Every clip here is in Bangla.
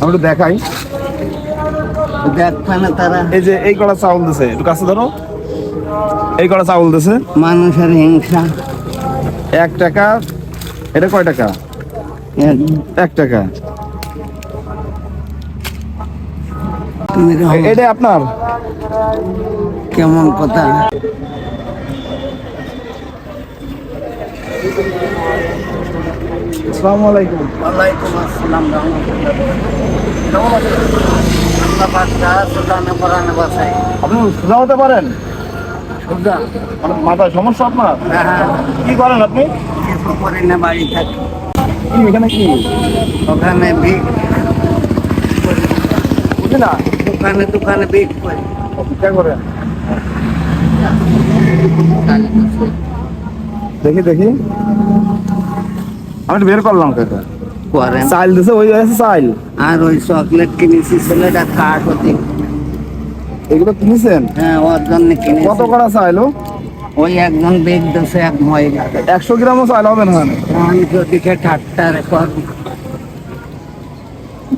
আমি দেখাই। দেখবে না তারা। এই যে এই কড়া চাউল দিছে একটু কাছে ধরো। এই কড়া চাউল দিছে। মানুষের হিংসা। এক টাকা এটা কয় টাকা? এক- এক টাকা। তুমি রহম, এটা আপনার? কেমন কথা? আসসালামু আলাইকুম। ওয়ালাইকুম আসসালাম আপনি সোজা হতে পারেন? মানে মাথায় সমস্যা আপনার? হ্যাঁ হ্যাঁ। কি করেন আপনি? কিছু করি না বাড়ি থাকি। কি এখানে কি? ওখানে বিক বুঝি না। দোকানে দোকানে বিক করি। করেন। দেখি দেখি। আমি বের করলাম কাকা চাইল দিছে ওই আছে চাইল। আর ওই চকলেট কিনেছি ছেলেটা কাঠ হতে এগুলো কিনেছেন? হ্যাঁ ওর জন্য কিনেছি। কত করা চাইলো? ওই একজন বেগ দোষে এক মহিলা একশো গ্রামও চাইল হবে না আমি যদিকে ঠাট্টা রেকর্ড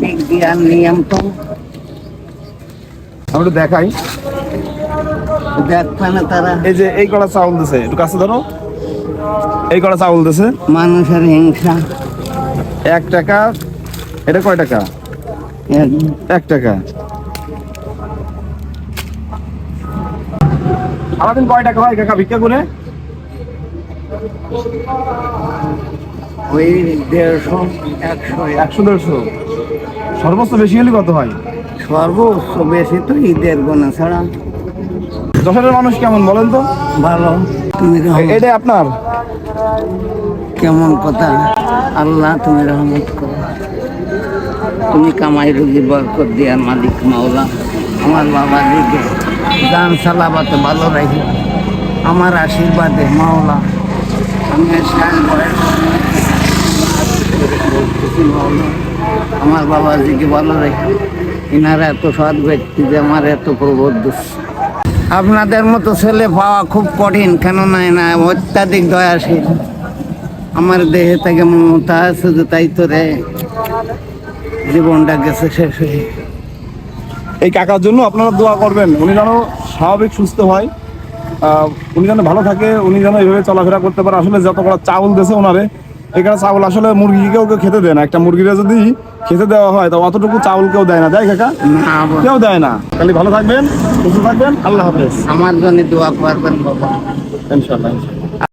বিজ্ঞান নিয়ম তো। আমি একটু দেখাই। দেখবে না তারা। এই যে এই কড়া চাউল দিছে একটু কাছে ধরো। এই কটা চাউল দিছে? মানুষের হিংসা। এক টাকা? এটা কয় টাকা? এক- টাকা। সারাদিন কয় টাকা হয় কাকা ভিক্ষা করে? ওই দেড়শো একশো একশো দেড়শো। সর্বোচ্চ বেশি হলে কত হয়? সর্বোচ্চ বেশি তো ঈদের গোনা ছাড়া। যশোরের মানুষ কেমন বলেন তো? ভালো। তুমি এটা আপনার? কেমন কথা? আল্লাহ তুমি রহমত করো। তুমি কামাই রুজি বরকত দেওয়ার মালিক মাওলা। আমার বাবা দিকে গান সালাবাতে ভালো রাখি। আমার আশীর্বাদে মাওলা। আমি মাওলা, আমার বাবাজিকে ভালো রাখি। ইনারা এত সৎ ব্যক্তি যে আমার এত প্রবোধ আপনাদের মতো ছেলে পাওয়া খুব কঠিন, কেননা না অত্যাধিক দয়াশীল। আমার দেহে থেকে মমতা যে তাই তো রে, জীবনটা গেছে শেষ হয়ে। এই কাকার জন্য আপনারা দোয়া করবেন, উনি যেন স্বাভাবিক সুস্থ হয় উনি যেন ভালো থাকে, উনি যেন এইভাবে চলাফেরা করতে পারে। আসলে যত কটা চাউল দিয়েছে ওনারে এখানে চাউল আসলে মুরগিকেও কেউ খেতে দেয় না। একটা মুরগিরা যদি খেতে দেওয়া হয় তো অতটুকু চাউল কেউ দেয় না। দেয় কাকা? কেউ দেয় না। খালি ভালো থাকবেন সুস্থ থাকবেন। আল্লাহ হাফেজ। আমার জন্য দোয়া করবেন বাবা। ইনশাল্লাহ